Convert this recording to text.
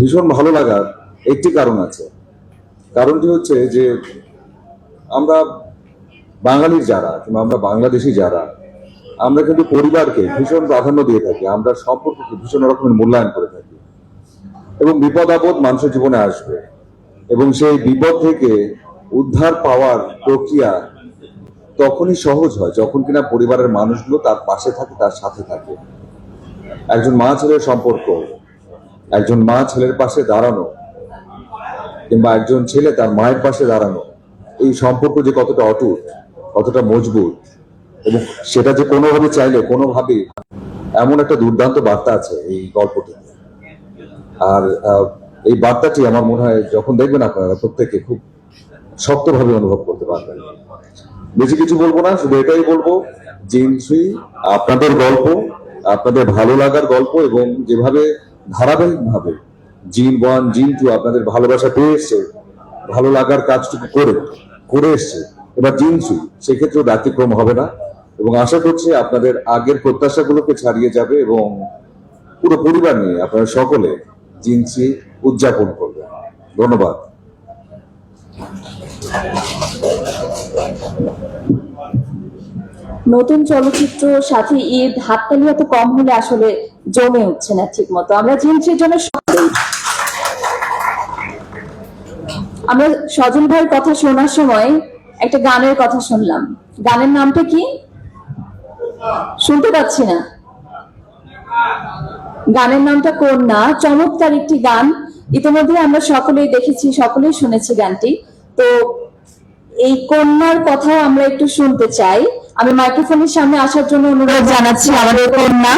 ভীষণ ভালো লাগার একটি কারণ আছে। কারণটি হচ্ছে যে আমরা বাঙালির যারা কিংবা আমরা বাংলাদেশি যারা, আমরা কিন্তু পরিবারকে ভীষণ প্রাধান্য দিয়ে থাকি, আমরা সম্পর্ককে ভীষণ রকমের মূল্যায়ন করে থাকি। এবং বিপদ আপদ মানুষের জীবনে আসবে এবং সেই বিপদ থেকে উদ্ধার পাওয়ার প্রক্রিয়া তখনই সহজ হয় যখন কিনা পরিবারের মানুষগুলো তার পাশে থাকে, তার সাথে থাকে। একজন মা ছেলের সম্পর্ক একজন মা ছেলের পাশে দাঁড়ানো কিংবা একজন ছেলে তার মায়ের পাশে দাঁড়ানো, এই সম্পর্ক যে কতটা অটুট, কতটা মজবুত, এবং সেটা যে কোনোভাবে চাইলে, কোনোভাবে এমন একটা দুর্দান্ত বার্তা আছে এই গল্পটিতে আর এই বার্তাটি আমার মনে হয় যখন দেখবেন আপনারা প্রত্যেকে খুব শক্তভাবে অনুভব করতে পারবেন। বেশি কিছু বলব না, শুধু এটাই বলব জিন থ্রি আপনাদের গল্প, আপনাদের ভালো লাগার গল্প এবং যেভাবে ধারাবাহিকভাবে জিন ওয়ান, জিন টু আপনাদের ভালোবাসা পেয়ে এসছে, ভালো লাগার কাজটুকু করে করে এসছে। এবার জিন থ্রি সেক্ষেত্রেও ব্যতিক্রম হবে না। এবং আশা করছি আপনাদের আগের প্রত্যাশাগুলোকে ছাড়িয়ে যাবে এবং পুরো পরিবার নিয়ে আপনারা সকলে জিন থ্রি উদযাপন করবেন। ধন্যবাদ। নতুন চলচ্চিত্র সাথে ঈদ হাততালি এত কম হলে আসলে জমে উঠছে না ঠিক মতো আমরা জিনসির জন্য আমরা সজল ভাইয়ের কথা শোনার সময় একটা গানের কথা শুনলাম। গানের নামটা কি? শুনতে পাচ্ছি না। গানের নামটা কন্যা, চমৎকার একটি গান। ইতিমধ্যে আমরা সকলেই দেখেছি, সকলেই শুনেছি গানটি। তো এই কন্যার কথা আমরা একটু শুনতে চাই। আমি মাইক্রোফোনের সামনে আসার জন্য অনুরোধ জানাচ্ছি আমাদের কন্যা।